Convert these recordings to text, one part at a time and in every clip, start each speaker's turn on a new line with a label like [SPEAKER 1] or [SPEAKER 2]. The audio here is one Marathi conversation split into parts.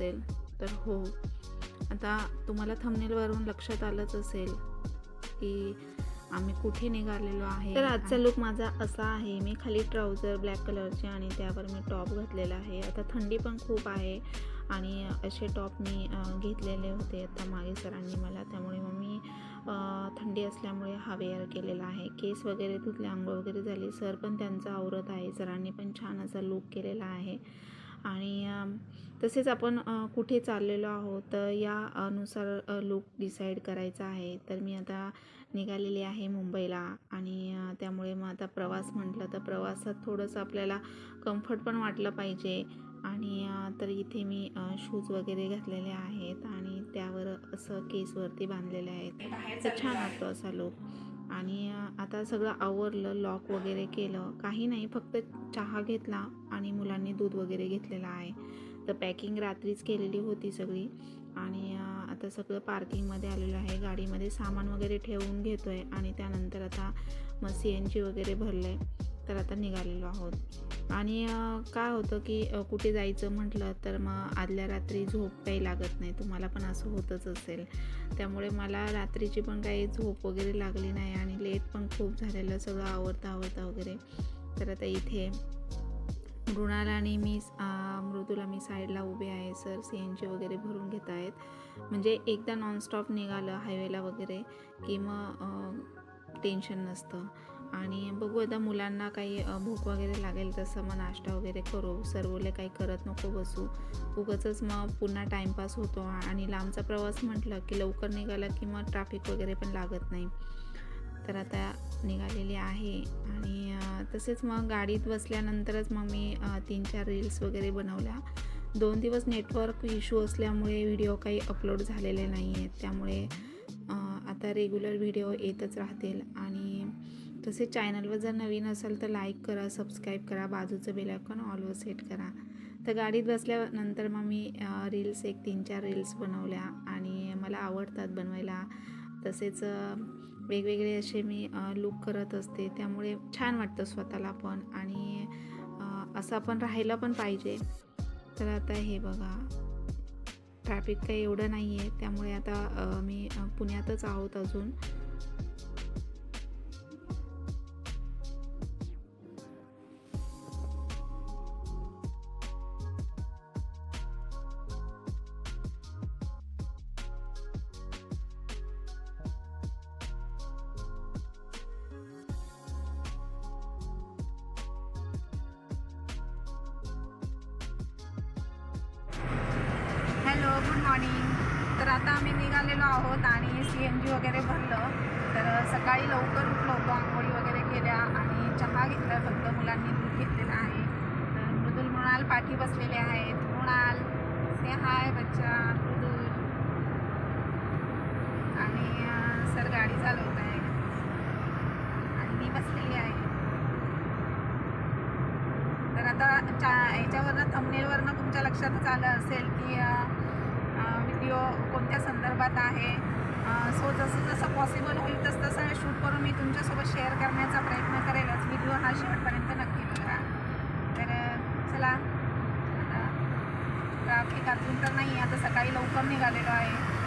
[SPEAKER 1] असेल तर हो. आता तुम्हाला थंबनेलवरून लक्षात आलंच असेल की आम्ही कुठे निघालेलो आहे. तर आजचा लुक माझा असा आहे मी खाली ट्राउझर ब्लॅक कलरचे आणि त्यावर मी टॉप घातलेला आहे. आता थंडी पण खूप आहे आणि असे टॉप मी घेतलेले होते आता मागे सरांनी मला. त्यामुळे मग मी थंडी असल्यामुळे हा वेअर केलेला आहे. केस वगैरे धुतले आंघोळ वगैरे झाली. सर पण त्यांचं आवरत आहे. सरांनी पण छान असा लुक केलेला आहे. आणि तसेच आपण कुठे चाललेलो आहोत तर या अनुसार लुक डिसाईड करायचा आहे. तर मी आता निघालेली आहे मुंबईला आणि त्यामुळे मग आता प्रवास म्हटलं तर प्रवासात थोडंसं आपल्याला कम्फर्ट पण वाटलं पाहिजे. आणि तर इथे मी शूज वगैरे घातलेले आहेत आणि त्यावर असं केसवरती बांधलेले आहेत. तर छान वाटतो असा लुक आणि आता सगळं आवरलं लॉक वगैरे केलं. काही नाही फक्त चहा घेतला आणि मुलांनी दूध वगैरे घेतलेलं आहे. तर पॅकिंग रात्रीच केलेली होती सगळी. आणि आता सगळं पार्किंगमध्ये आलेलं आहे. गाडीमध्ये सामान वगैरे ठेवून घेतो आहे आणि त्यानंतर आता मग सी एन जी वगैरे भरलं आहे तर आता निघालेलो आहोत. आणि काय होतं की कुठे जायचं म्हटलं तर मग आदल्या रात्री झोप काही लागत नाही. तुम्हाला पण असं होतच असेल. त्यामुळे मला रात्रीची पण काही झोप वगैरे लागली नाही आणि लेट पण खूप झालेलं सगळं आवडता आवडता वगैरे. तर आता इथे मृणाल आणि मी मृदूला मी साईडला उभे आहे सर. सी एन जी वगैरे भरून घेत आहेत. म्हणजे एकदा नॉनस्टॉप निघालं हायवेला वगैरे की मग टेन्शन नसतं. आणि बघू आता मुलांना काही भूक वगैरे लागेल तसं मग नाश्ता वगैरे करू. सर्वले काही करत नको बसू. उगाचच मग पुन्हा टाईमपास होतो. आणि लांबचा प्रवास म्हटलं की लवकर निघाला की मग ट्रॅफिक वगैरे पण लागत नाही. तर आता निघालेली आहे. आणि तसेच मग गाडीत बसल्यानंतरच मग मी तीन चार रील्स वगैरे बनवल्या. दोन दिवस नेटवर्क इश्यू असल्यामुळे व्हिडिओ काही अपलोड झालेले नाही आहेत त्यामुळे आता रेग्युलर व्हिडिओ येतच राहतील. आणि तसेच चॅनलवर जर नवीन असेल तर लाईक करा सबस्क्राईब करा बाजूचं बेल आयकॉन ऑलवर सेट करा. तर गाडीत बसल्यानंतर मग मी रील्स एक तीन चार रील्स बनवल्या. आणि मला आवडतात बनवायला. तसेच वेगवेगळे असे मी लुक करत असते. त्यामुळे छान वाटतं स्वतःला पण आणि असं आपण राहायला पण पाहिजे. तर आता हे बघा. ट्रॅफिक काही एवढं नाही आहे त्यामुळे आता मी पुण्यातच आहोत अजून.
[SPEAKER 2] बसलेली आहे. तर आता चा याच्यावरनं थंबनेलवरनं तुमच्या लक्षातच आलं असेल की व्हिडिओ कोणत्या संदर्भात आहे. सो जसं जसं पॉसिबल होईल तसं तसं शूट करून मी तुमच्यासोबत शेअर करण्याचा प्रयत्न करेलच. व्हिडिओ हा शेवटपर्यंत नक्की बघा तर चला. आता ट्रॅफिक अजून तर नाही आता सकाळी लवकर निघालेलो आहे.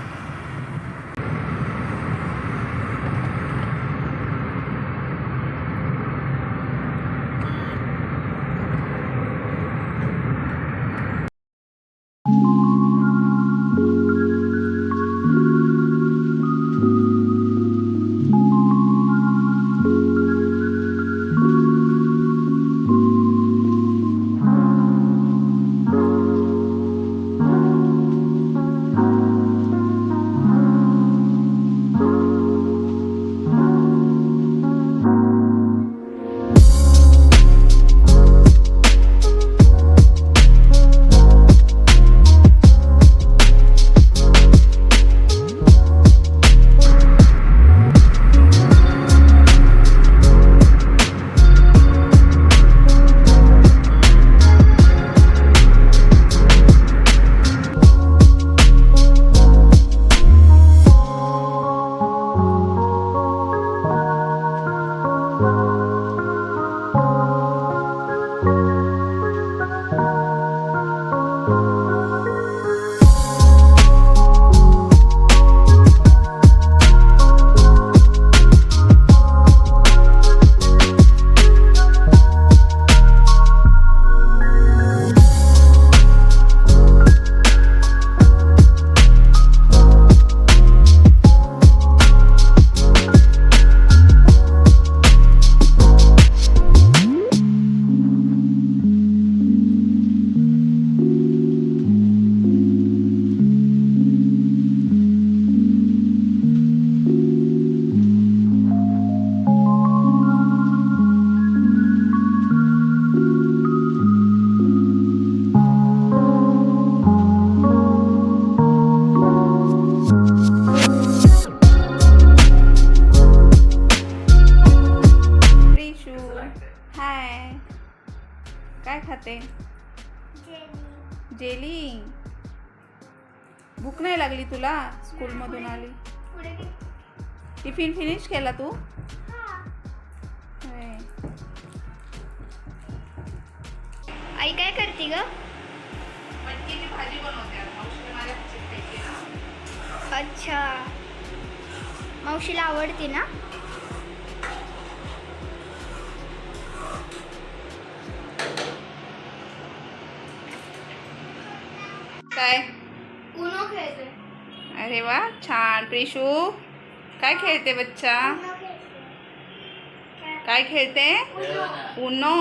[SPEAKER 2] केला तू.
[SPEAKER 3] आई काय करते ग. अच्छा मावशीला आवडते ना
[SPEAKER 2] काय
[SPEAKER 3] उनो खेळतोय
[SPEAKER 2] अरे वा छान प्रिशू काय खेळते बच्चा? काय खेळते? उनो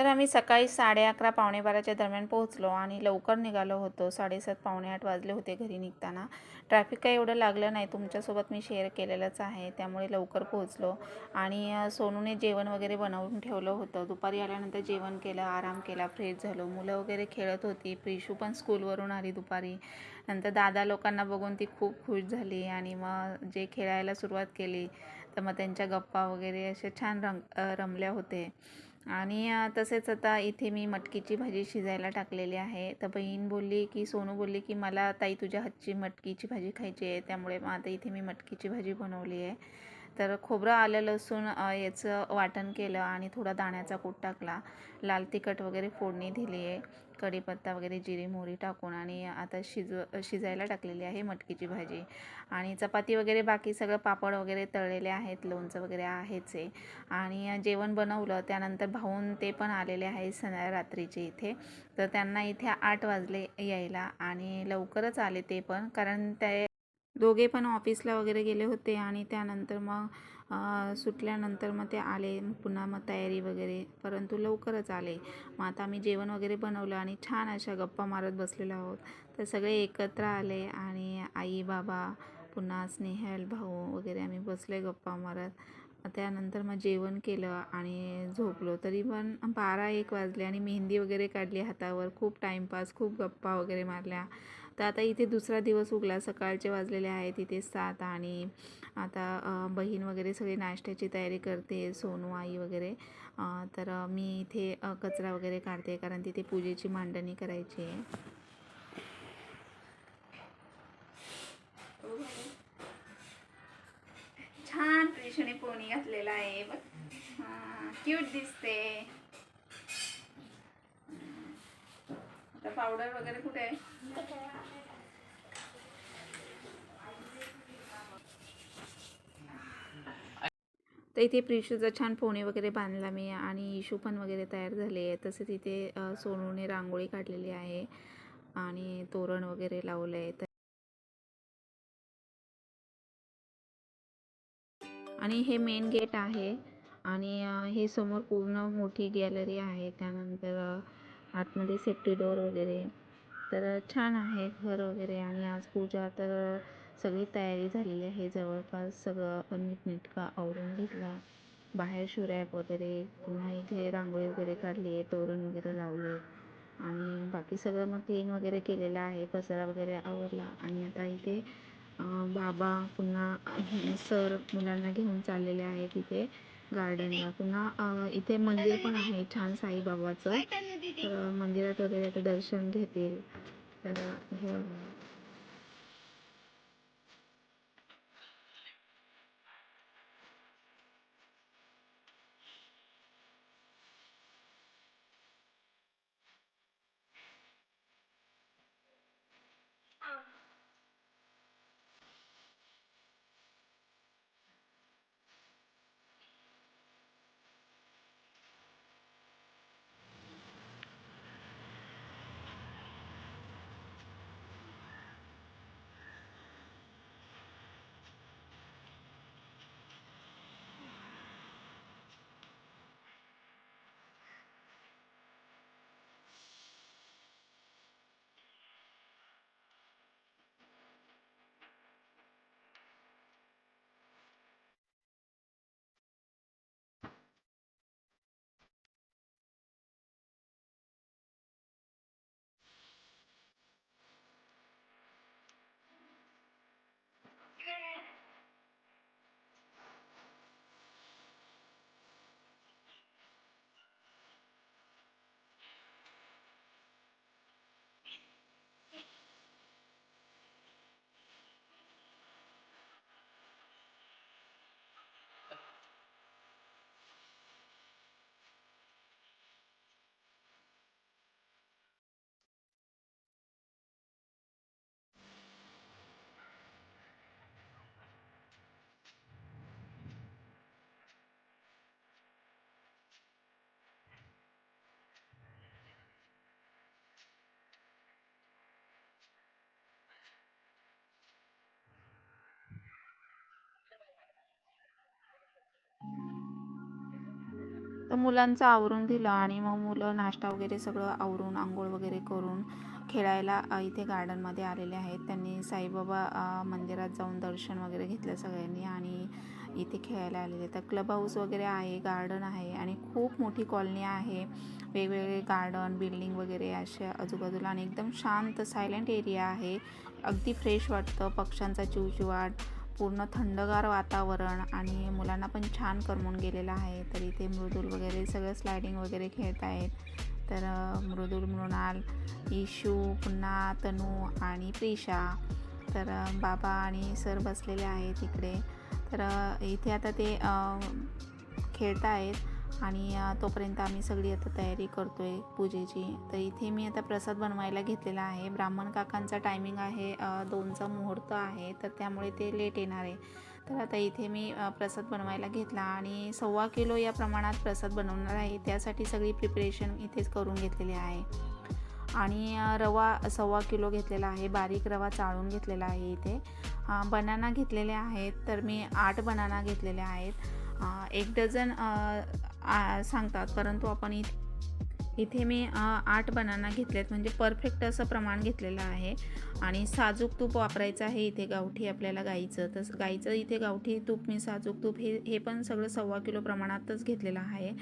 [SPEAKER 1] तर आम्ही सकाळी साडे अकरा पावणे बाराच्या दरम्यान पोहोचलो आणि लवकर निघालो होतो. साडेसात पावणे आठ वाजले होते घरी निघताना. ट्रॅफिक काही एवढं लागलं नाही. तुमच्यासोबत मी शेअर केलेलंच आहे. त्यामुळे लवकर पोहोचलो आणि सोनूने जेवण वगैरे बनवून ठेवलं होतं. दुपारी आल्यानंतर जेवण केलं आराम केला फ्रेश झालो. मुलं वगैरे खेळत होती. प्रिशू पण स्कूलवरून आली दुपारी. नंतर दादा लोकांना बघून ती खूप खुश झाली आणि मग जे खेळायला सुरुवात केली तर मग त्यांच्या गप्पा वगैरे असे छान रंग रमल्या होते आणि तसेच आता इथे मी मटकीची भाजी शिजायला टाकलेली आहे. तर बहीण बोलली की सोनू बोलली की मला ताई तुझ्या हातची मटकीची भाजी खायची आहे त्यामुळे मग आता इथे मी मटकीची भाजी बनवली आहे. तर खोबरं आलं लसूण याचं वाटण केलं आणि थोडा दाण्याचा कूट टाकला. लाल तिखट वगैरे फोडणी दिली आहे कढीपत्ता वगैरे जिरी मोहरी टाकून आणि आता शिजव शिजायला टाकलेली आहे मटकीची भाजी. आणि चपाती वगैरे बाकी सगळं पापड वगैरे तळलेले आहेत लोणचं वगैरे आहेच आहे. आणि जेवण बनवलं त्यानंतर भाऊन ते पण आलेले आहे सना रात्रीचे इथे. तर त्यांना इथे आठ वाजले यायला आणि लवकरच आले ते पण कारण ते दोघे पण ऑफिसला वगैरे गेले होते आणि त्यानंतर मग सुटल्यानंतर मग ते आले पुन्हा मग तयारी वगैरे परंतु लवकरच आले. मग आता आम्ही जेवण वगैरे बनवलं आणि छान अशा गप्पा मारत बसलेलो आहोत. तर सगळे एकत्र आले आणि आई बाबा पुन्हा स्नेहल भाऊ वगैरे आम्ही बसले गप्पा मारत. त्यानंतर मग जेवण केलं आणि झोपलो. तरी पण बारा एक वाजले आणि मेहंदी वगैरे काढली हातावर. खूप टाईमपास खूप गप्पा वगैरे मारल्या. तर आता इथे दुसरा दिवस उगला. सकाळचे वाजलेले आहेत इथे सात आणि आता बहीण वगैरे सगळी नाश्त्याची तयारी करते सोनू आई वगैरे. तर मी इथे कचरा वगैरे काढते कारण तिथे पूजेची मांडणी करायची आहे.
[SPEAKER 2] छान प्रिशने पोणी घातलेला आहे बघ. क्यूट दिसते. आता पावडर वगैरे कुठे आहे?
[SPEAKER 1] तर इथे प्रिशूचा छान पोणी वगैरे बांधला मी आणि इशू पण वगैरे तयार झाले आहे तसेच इथे सोनूने रांगोळी काढलेली आहे आणि तोरण वगैरे लावलं आहे. तर आणि हे मेन गेट आहे आणि हे समोर पूर्ण मोठी गॅलरी आहे. त्यानंतर आतमध्ये सेफ्टी डोअर वगैरे. तर छान आहे घर वगैरे आणि आज पूजा तर सगळी तयारी झालेली आहे. जवळपास सगळं नीटनेटका आवरून घेतला. बाहेर शुरॅक वगैरे पुन्हा इथे रांगोळी वगैरे काढली आहे तोरण वगैरे लावले. आणि बाकी सगळं मग क्लीन वगैरे केलेलं आहे. कचरा वगैरे आवरला. आणि आता इथे बाबा पुन्हा सर मुलांना घेऊन चाललेले आहेत तिथे गार्डनला पुन्हा इथे मंदिर पण आहे. छान साईबाबाचं. तर मंदिरात वगैरे आता दर्शन घेतील. तर हे तर मुलांचं आवरून दिलं आणि मग मुलं नाश्ता वगैरे सगळं आवरून आंघोळ वगैरे करून खेळायला इथे गार्डनमध्ये आलेले आहेत. त्यांनी साईबाबा मंदिरात जाऊन दर्शन वगैरे घेतलं सगळ्यांनी आणि इथे खेळायला आलेले तर क्लब हाऊस वगैरे आहे गार्डन आहे आणि खूप मोठी कॉलनी आहे. वेगवेगळे गार्डन बिल्डिंग वगैरे असे आजूबाजूला आणि एकदम शांत सायलेंट एरिया आहे. अगदी फ्रेश वाटतं पक्ष्यांचा चिवचिवाट पूर्ण थंडगार वातावरण आणि मुलांना पण छान करमून गेलेलं आहे. तर इथे मृदुल वगैरे सगळं स्लायडिंग वगैरे खेळत आहेत. तर मृदुल मृणाल इशू पुन्हा तनू आणि प्रिशा. तर बाबा आणि सर बसलेले आहेत इकडे. तर इथे आता ते खेळत आहेत आणि तोपर्यंत आम्ही सगळी आता तयारी करतो आहे पूजेची. तर इथे मी आता प्रसाद बनवायला घेतलेला आहे. ब्राह्मण काकांचा टायमिंग आहे दोनचा मुहूर्त आहे तर त्यामुळे ते लेट येणार आहे. तर आता इथे मी प्रसाद बनवायला घेतला आणि सव्वा किलो या प्रमाणात प्रसाद बनवणार आहे. त्यासाठी सगळी प्रिपरेशन इथेच करून घेतलेली आहे. आणि रवा सव्वा किलो घेतलेला आहे. बारीक रवा चाळून घेतलेला आहे इथे. बनाना घेतलेले आहेत तर मी आठ बनाना घेतलेले आहेत. एक डझन सांगतात. परंतु आपण इथे इथे मी आठ बनाना घेतलेत. म्हणजे परफेक्ट असं प्रमाण घेतलेलं आहे. आणि साजूक तूप वापरायचं आहे इथे गावठी आपल्याला गाईचं. तर गाईचं इथे गावठी तूप मी साजूक तूप हे हे पण सगळं सव्वा किलो प्रमाणातच घेतलेलं आहे.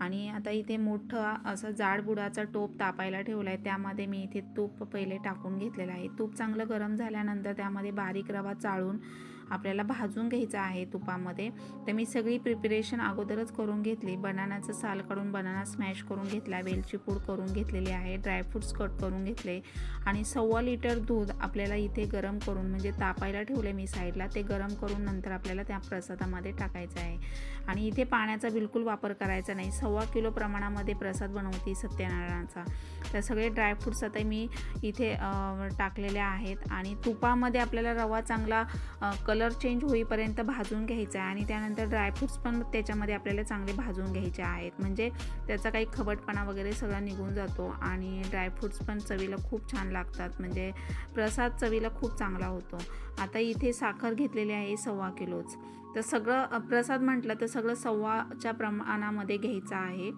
[SPEAKER 1] आणि आता इथे मोठं असं जाड बुडाचा टोप तापायला ठेवला आहे त्यामध्ये मी इथे तूप पहिले टाकून घेतलेलं आहे. तूप चांगलं गरम झाल्यानंतर त्यामध्ये बारीक रवा चाळून आपल्याला भाजून घ्यायचं आहे तुपामध्ये. तर मी सगळी प्रिपरेशन अगोदरच करून घेतली. बनानाचं साल काढून बनाना स्मॅश करून घेतला. वेलची पूड करून घेतलेली आहे. ड्रायफ्रूट्स कट करून घेतले. आणि सव्वा लिटर दूध आपल्याला इथे गरम करून म्हणजे तापायला ठेवले मी साईडला ते गरम करून नंतर आपल्याला त्या प्रसादामध्ये टाकायचं आहे. आणि इथे पाण्याचा बिलकुल वापर करायचा नाही. सव्वा किलो प्रमाणामध्ये प्रसाद बनवते सत्यनारायणाचा. तर सगळे ड्रायफ्रूट्स आता मी इथे टाकलेले आहेत. आणि तुपामध्ये आपल्याला रवा चांगला कलर चेंज होईपर्यंत भाजून घ्यायचा आहे आणि त्यानंतर ड्रायफ्रूट्स पण त्याच्यामध्ये आपल्याला चांगले भाजून घ्यायचे आहेत. म्हणजे त्याचा काही खबटपणा वगैरे सगळा निघून जातो आणि ड्रायफ्रूट्स पण चवीला खूप छान लागतात. म्हणजे प्रसाद चवीला खूप चांगला होतो. आता इथे साखर घेतलेली आहे सव्वा किलोच. तर सगळं प्रसाद म्हटलं तर सगळं सव्वाच्या प्रमाणामध्ये घ्यायचं आहे.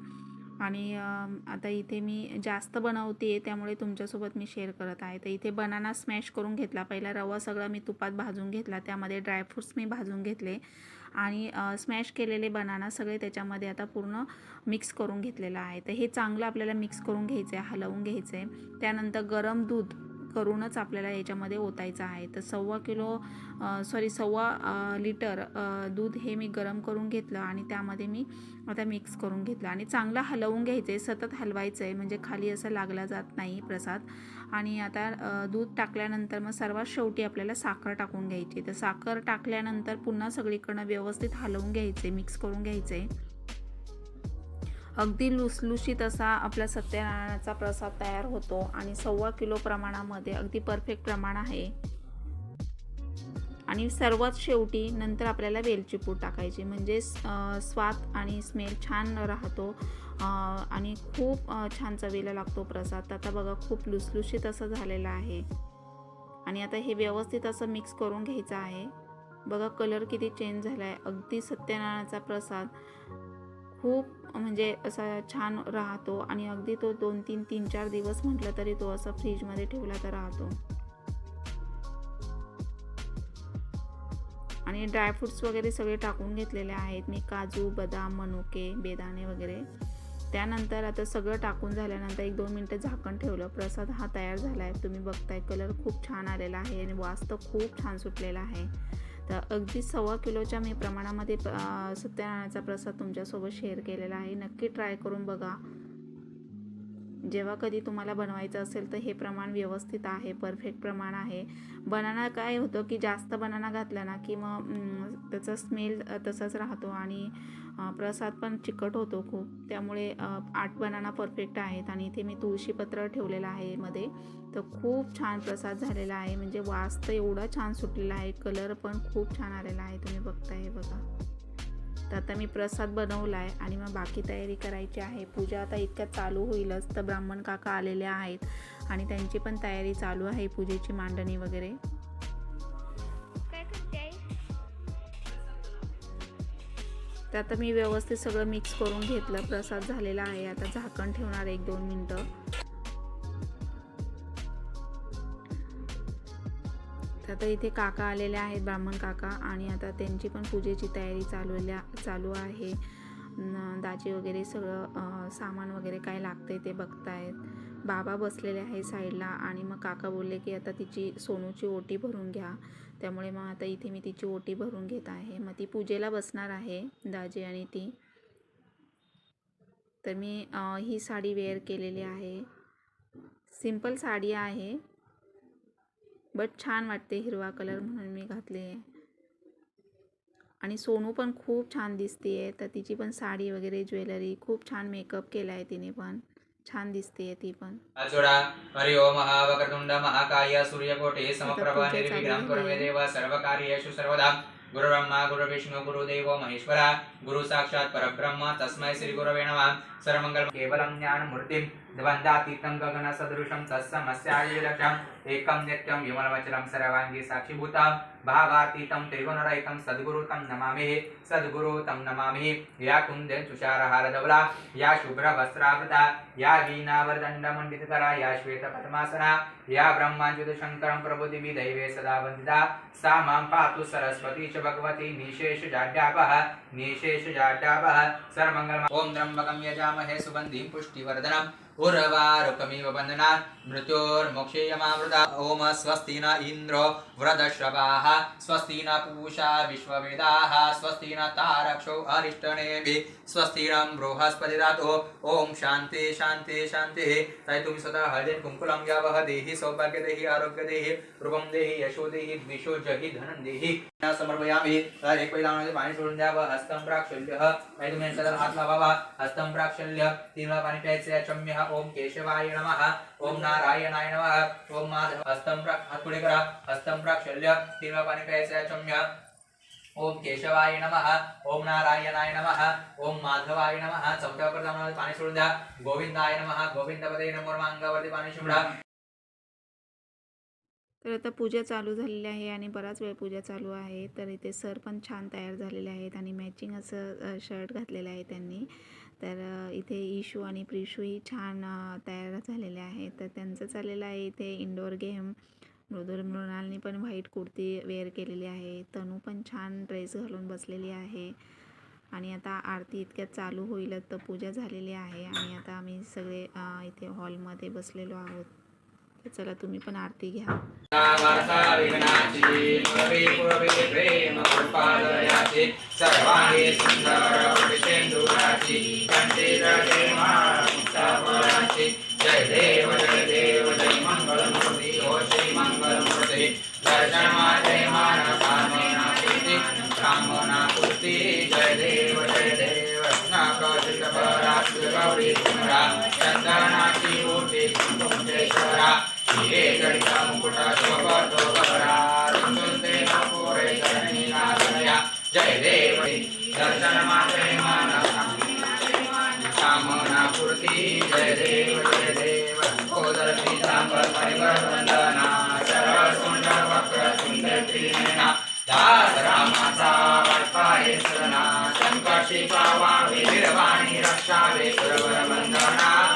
[SPEAKER 1] आणि आता इथे मी जास्त बनवते त्यामुळे तुमच्यासोबत मी शेअर करत आहे. तर इथे बनाना स्मॅश करून घेतला. पहिला रवा सगळा मी तुपात भाजून घेतला. त्यामध्ये ड्रायफ्रूट्स मी भाजून घेतले. आणि स्मॅश केलेले बनाना सगळे त्याच्यामध्ये आता पूर्ण मिक्स करून घेतलेलं आहे. तर हे चांगलं आपल्याला मिक्स करून घ्यायचं आहे हलवून घ्यायचं आहे त्यानंतर गरम दूध. करूनच आपल्याला याच्यामध्ये ओतायचं आहे. तर सव्वा किलो सॉरी सव्वा लिटर दूध हे मी गरम करून घेतलं आणि त्यामध्ये मी आता मिक्स करून घेतलं. आणि चांगलं हलवून घ्यायचं आहे सतत हलवायचं आहे म्हणजे खाली असं लागला जात नाही प्रसाद. आणि आता दूध टाकल्यानंतर मग सर्वात शेवटी आपल्याला साखर टाकून घ्यायची. तर साखर टाकल्यानंतर पुन्हा सगळीकडनं व्यवस्थित हलवून घ्यायचे मिक्स करून घ्यायचे अगदी लुसलुशीत असा आपला सत्यनारायणाचा प्रसाद तयार होतो आणि सव्वा किलो प्रमाणामध्ये अगदी परफेक्ट प्रमाण आहे. आणि सर्वात शेवटी नंतर आपल्याला वेलची पूड टाकायची. म्हणजे स्वाद आणि स्मेल छान राहतो. आणि खूप छान चवीला लागतो प्रसाद. आता बघा खूप लुसलुशीत असं झालेलं आहे. आणि आता हे व्यवस्थित असं मिक्स करून घ्यायचं आहे. बघा कलर किती चेंज झाला आहे अगदी सत्यनारायणाचा प्रसाद. खूप म्हणजे असा छान राहतो आणि अगदी तो दोन तीन तीन चार दिवस म्हटलं तरी तो असा फ्रीजमध्ये ठेवला तर राहतो. आणि ड्रायफ्रुट्स वगैरे सगळे टाकून घेतलेले आहेत. मी काजू बदाम मनुके बेदाणे वगैरे. त्यानंतर आता सगळं टाकून झाल्यानंतर एक दोन मिनटं झाकण ठेवलं. प्रसाद हा तयार झाला आहे तुम्ही बघताय कलर खूप छान आलेला आहे आणि वास तर खूप छान सुटलेला आहे. तर अगदी सव्वा किलोच्या मी प्रमाणामध्ये सत्यनारायणाचा प्रसाद तुमच्यासोबत शेअर केलेला आहे. नक्की ट्राय करून बघा. जेव्हा कधी तुम्हाला बनवायचं असेल तर हे प्रमाण व्यवस्थित आहे परफेक्ट प्रमाण आहे. बनाना काय होतं की जास्त बनाना घातला ना की मग त्याचा स्मेल तसाच राहतो आणि प्रसाद पण चिकट होतो खूप. त्यामुळे आठ बनाना परफेक्ट आहेत आणि इथे मी तुळशीपत्र ठेवलेलं आहे मध्ये. तर खूप छान प्रसाद झालेला आहे. म्हणजे वास तर एवढा छान सुटलेला आहे. कलर पण खूप छान आलेला आहे. तुम्ही बघताय हे बघा. तर आता मी प्रसाद बनवला आहे आणि मग बाकी तयारी करायची आहे. पूजा आता इतक्यात चालू होईलच तर ब्राह्मण काका आलेले आहेत आणि त्यांची पण तयारी चालू आहे पूजेची मांडणी वगैरे. तर आता मी व्यवस्थित सगळं मिक्स करून घेतलं. प्रसाद झालेला आहे. आता झाकण ठेवणार एक दोन मिनटं. तर आता इथे काका आलेले आहेत ब्राह्मण काका. आणि आता त्यांची पण पूजेची तयारी चालवल्या चालू आहे. न- दाजी वगैरे सगळं सामान वगैरे काय लागतंय ते बघतायत. बाबा बसलेले आहे साईडला आणि मग काका बोलले की आता तिची सोनूची ओटी भरून घ्या. त्यामुळे मग आता इथे मी तिची ओटी भरून घेत आहे. मग ती पूजेला बसणार आहे दाजी आणि ती. तर मी ही साडी वेअर केलेली आहे. सिंपल साडी आहे बट छान वाटते हिरवा कलर म्हणून मी घातली आहे. आणि सोनू पण खूप छान दिसते आहे तर तिची पण साडी वगैरे ज्वेलरी खूप छान मेकअप केला आहे तिने पण. छान दिसते ती पण.
[SPEAKER 4] अचुडा हरि ओम महावक्रतुंड महाकाय सूर्यकोटे समप्रभ निर्विघ्नं कुरु मे
[SPEAKER 1] आहे.
[SPEAKER 4] देव सर्वकार्येषु सर्वदा. गुरुब्रह्मा गुरुविष्णु गुरुदेवो महेश्वरा. गुरु साक्षात् परब्रह्म. तस्मै श्री गुरवे नमः. सर्वमंगल केवलं ज्ञानमूर्तिं द्वन्द्वातीतं गगनसदृशं तत्समस्यादिलक्षम् एकं नित्यं विमलमचलं सर्वाङ्गी साक्षीभूतं। भावातीतं त्रिगुणरहितं सद्गुरु तं नमामि। सद्गुरु तं नमामि। या कुन्दे तुषारहारधवला या शुभ्रवस्त्रावृता, या वीणावरदण्डमण्डितकरा या श्वेतपद्मासना, या ब्रह्माच्युतशङ्करं प्रभुदिवि दैवे सदा वन्दिता। सा माँ पातु सरस्वती च भगवती निशेषजाड्यापः निशेषजाड्यापः सर्वमङ्गलम्। ॐ त्र्यम्बकं यजामहे सुगन्धिं पुष्टिवर्धनम्। உறவார் ஒக்கமீவ பந்தனார் मृत्योर्मोक्षेयमावृता ओम स्वस्ति न इन्द्रो वृदश्रवाः स्वस्ति न पूषा विश्ववेदाः स्वस्ति न तारक्षो अरिष्टनेभिः स्वस्ति न बृहस्पतिदातो। ॐ शान्ति शान्ति शान्तिः। ताई तुम्ही स्वतः हळदीत कुंकुलम घ्यावं देही सौभाग्य देही आरोग्य देही रूपम यशो द्विषो जहि धनं देहि। समर्पयामि। तर एक पहिला पाणी सोडून हस्तं प्राक्षल्य। काही तुम्ही यांच्यावर हात लावावा हस्तं प्राक्षल्य। तीन वेळा पाणी प्यायचे ओम केशवाय नमः। ओम नारायणाय नमः। ओम माधव हस्तं हात पुढे करा हस्तं प्राक्षल्य तीन पाणी प्यायचं चम्य। ओम केशवाय नमः। ओम नारायणाय नमः। ओम माधवाय नमः। चौथ्या प्रधानामध्ये पाणी सोडून द्या। गोविंदाय नमः। गोविंदपदे नमोर अंगावरती पाणी शिवडा।
[SPEAKER 1] तर आता पूजा चालू झालेली आहे आणि बराच वेळ पूजा चालू आहे. तर इथे सर पण छान तयार झालेले आहेत आणि मॅचिंग असं शर्ट घातलेलं आहे त्यांनी. तर इथे इशू आणि प्रिशूही छान तयार झालेले आहेत. तर त्यांचं चाललेलं आहे इथे इंडोर गेम मृदुल मृणालनी पण व्हाईट कुर्ती वेअर केलेली आहे. तनू पण छान ड्रेस घालून बसलेली आहे. आणि आता आरती इतक्यात चालू होईलच तर पूजा झालेली आहे. आणि आता आम्ही सगळे इथे हॉलमध्ये बसलेलो आहोत. चला तुम्ही पण आरती घ्या.
[SPEAKER 4] जय देव दर्शन मात्रे मानसा कामना पूर्ती जय देव जय देव परिवर वंदना सरळ सुंदर वक्र सुंदर दास रामाचा वाटपाये सदना संकटी पावा रक्षावे सुरवर वंदना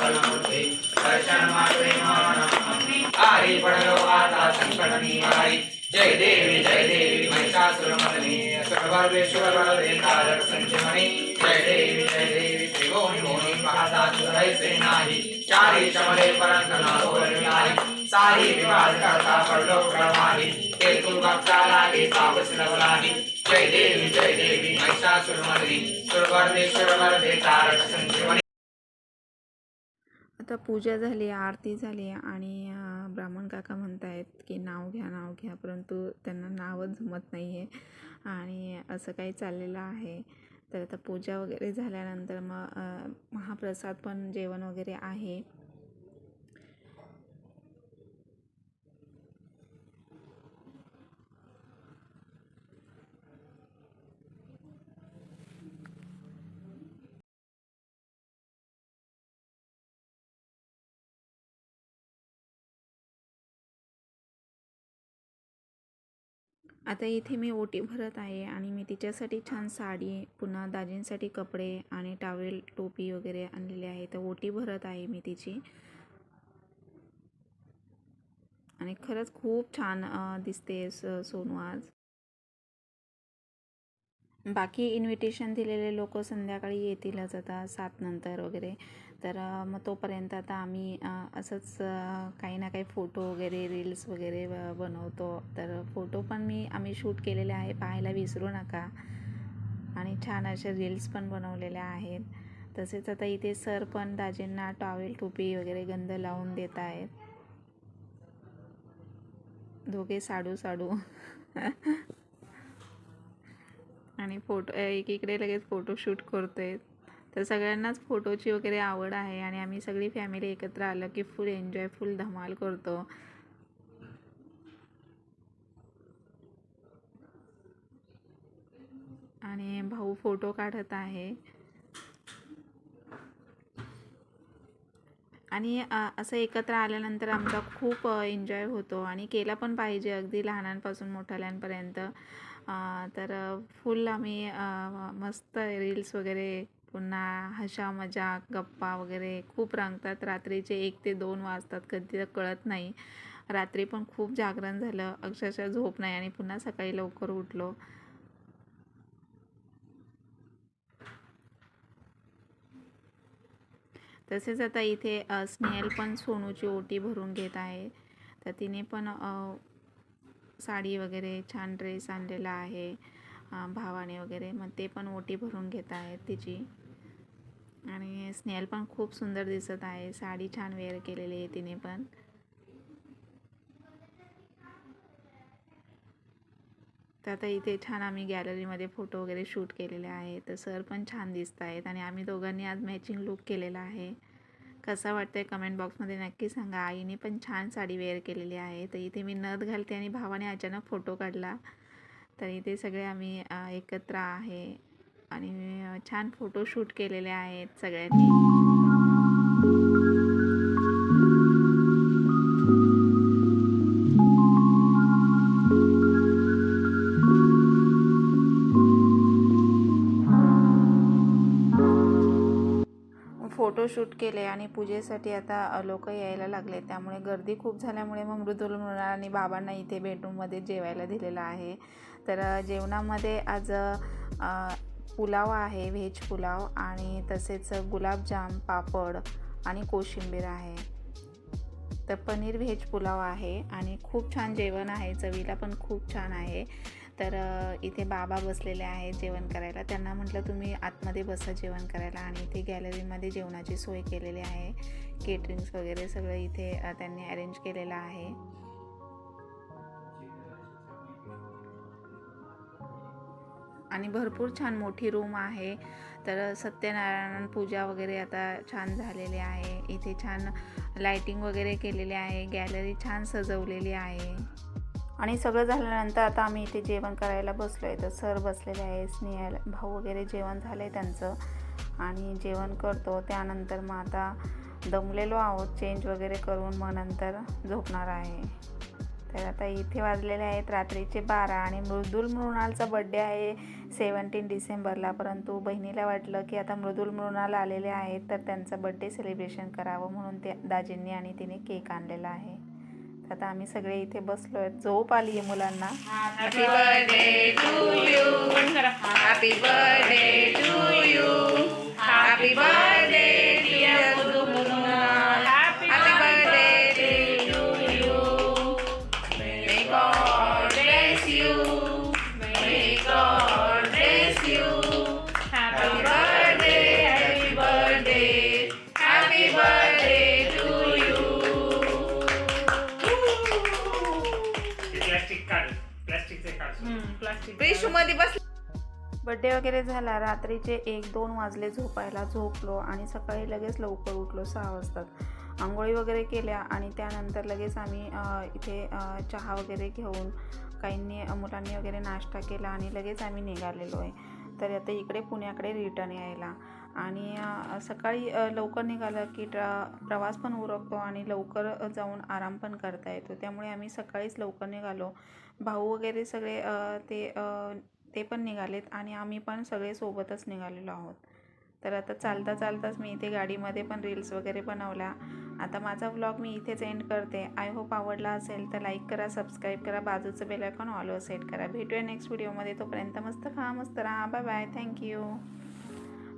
[SPEAKER 4] श्री मंगलमूर्ती दर्शन मात्रे मन आई पडलो आता संकट निवारी जय देवी जय देवी महिषासुरमर्दिनी सर्वर्वेश्वर वरदे तारक संजीवनी जय देवी जय देवी त्रिगोणी मोनी पाहता तुझैसे नाही चारी चमले परंत न नाही सारी विवाद करता पडलो प्रवाही ते तू भक्ता लागे पावस लवलाही जय देवी जय
[SPEAKER 1] आता पूजा झाली आरती झाली आणि ब्राह्मण काका म्हणत आहेत की नाव घ्या नाव घ्या परंतु त्यांना नावच जमत नाही आहे आणि असं काही चाललेलं आहे. तर आता पूजा वगैरे झाल्यानंतर मग महाप्रसाद पण जेवण वगैरे आहे. आता इथे मी ओटी भरत आहे आणि मी तिच्यासाठी छान साडी पुन्हा दाजींसाठी कपडे आणि टावेल टोपी वगैरे आणलेले आहे. तर ओटी भरत आहे मी तिची. आणि खरंच खूप छान दिसते स सोनू आज. बाकी इन्व्हिटेशन दिलेले लोक संध्याकाळी येतीलच आता सात नंतर वगैरे. तर मग तोपर्यंत आता आम्ही असंच काही ना काही फोटो वगैरे रील्स वगैरे बनवतो. तर फोटो पण मी आम्ही शूट केलेले आहे पाहायला विसरू नका. आणि छान असे रील्स पण बनवलेल्या आहेत. तसेच आता इथे सर पण दाजींना टॉवेल टोपी वगैरे गंध लावून देत आहेत. दोघे साडू साडू. आणि फोटो एकीकडे लगेच फोटोशूट करतोय. तर सगळ्यांनाच फोटोची वगैरे आवड आहे आणि आम्ही सगळी फॅमिली एकत्र आलं की फुल एन्जॉय फुल धमाल करतो. आणि भाऊ फोटो काढत आहे. आणि असं एकत्र आल्यानंतर आमचा खूप एन्जॉय होतो आणि केला पण पाहिजे अगदी लहानांपासून मोठ्याल्यांपर्यंत. तर फुल आम्ही मस्त रील्स वगैरे पुन्हा हशा मजाक गप्पा वगैरे खूप रंगतात. रात्रीचे एक ते दोन वाजतात कधी तर कळत नाही. रात्री पण खूप जागरण झालं अक्षरशः झोप नाही आणि पुन्हा सकाळी लवकर उठलो. तसेच आता इथे स्नेहल पण सोनूची ओटी भरून घेत आहे. तर तिने पण साडी वगैरे छान ड्रेस आणलेला आहे भावाने वगैरे. मग ते पण ओटी भरून घेत आहेत तिची. आणि स्नेहल पण खूप सुंदर दिसत आहे. साडी छान वेअर केलेली आहे तिने पण. तर आता इथे छान आम्ही गॅलरीमध्ये फोटो वगैरे शूट केलेले आहे तर सर पण छान दिसत आहेत आणि आम्ही दोघांनी आज मॅचिंग लुक केलेला आहे. कसा वाटतंय कमेंट बॉक्समध्ये नक्की सांगा. आईने पण छान साडी वेअर केलेली आहे. तर इथे मी नथ घालते आणि भावाने अचानक फोटो काढला. तर इथे सगळे आम्ही एकत्र आहे. आणि छान फोटोशूट केलेले आहेत सगळ्यांनी. फोटोशूट केले आणि पूजेसाठी आता लोक यायला लागले. त्यामुळे गर्दी खूप झाल्यामुळे मग मृदुल मृणाल आणि बाबांना इथे बेडरूममध्ये जेवायला दिलेलं आहे. तर जेवणामध्ये आज पुलाव आहे व्हेज पुलाव आणि तसेच गुलाबजाम पापड आणि कोशिंबीर आहे. तर पनीर व्हेज पुलाव आहे आणि खूप छान जेवण आहे. चवीला पण खूप छान आहे. तर इथे बाबा बसलेले आहेत जेवण करायला. त्यांना म्हटलं तुम्ही आतमध्ये बसा जेवण करायला. आणि इथे गॅलरीमध्ये जेवणाची सोय केलेली आहे. केटरिंग्स वगैरे सगळं इथे त्यांनी अरेंज केलेलं आहे. आणि भरपूर छान मोठी रूम आहे. तर सत्यनारायण पूजा वगैरे आता छान झालेली आहे. इथे छान लाइटिंग वगैरे केलेली आहे. गॅलरी छान सजवलेली आहे. आणि सगळं झाल्यानंतर आता आम्ही इथे जेवण करायला बसलो आहे तर सर बसलेले आहे स्नेहल भाऊ वगैरे जेवण झालं आहे त्यांचं. आणि जेवण करतो. त्यानंतर मग आता दमलेलो आहोत. चेंज वगैरे करून मग नंतर झोपणार आहे. तर आता इथे वाजलेले आहेत रात्रीचे बारा आणि मृदुल मृणालचा बड्डे आहे सेवन्टीन डिसेंबरला. परंतु बहिणीला वाटलं की आता मृदुल मृणाल आलेले आहेत तर त्यांचा बड्डे सेलिब्रेशन करावं म्हणून ते दाजींनी आणि तिने केक आणलेला आहे. तर आता आम्ही सगळे इथे बसलो आहेत झोप आली आहे मुलांना
[SPEAKER 2] काढमध्ये बस
[SPEAKER 1] बड्डे वगैरे झाला रात्रीचे एक दोन वाजले झोपायला झोपलो आणि सकाळी लगेच लवकर उठलो सहा वाजतात. आंघोळी वगैरे केल्या आणि त्यानंतर लगेच आम्ही इथे चहा वगैरे घेऊन काहींनी मुलांनी वगैरे नाश्ता केला आणि लगेच आम्ही निघालेलो आहे तर आता इकडे पुण्याकडे रिटर्न यायला. आणि सकाळी लवकर निघालं की ट्रा प्रवास पण उरकतो आणि लवकर जाऊन आराम पण करता येतो. त्यामुळे आम्ही सकाळीच लवकर निघालो. भाऊ वगैरे सगळे ते ते पण निघालेत आणि आम्ही पण सगळे सोबतच निघालेलो आहोत. तर आता चालता चालताच मी इथे गाडीमध्ये पण रील्स वगैरे बनवल्या. आता माझा व्लॉग मी इथेच एंड करते. आय होप आवडला असेल तर लाईक करा सबस्क्राईब करा बाजूचं बेल आयकॉन ऑलवर सेट करा. भेटूया नेक्स्ट व्हिडिओमध्ये तोपर्यंत मस्त खा मस्त राहा. बाय बाय थँक्यू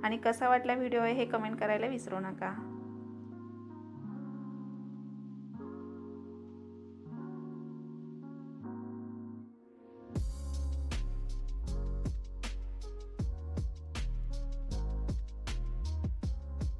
[SPEAKER 1] आणि कसा वाटला व्हिडिओ हे कमेंट करायला विसरू नका.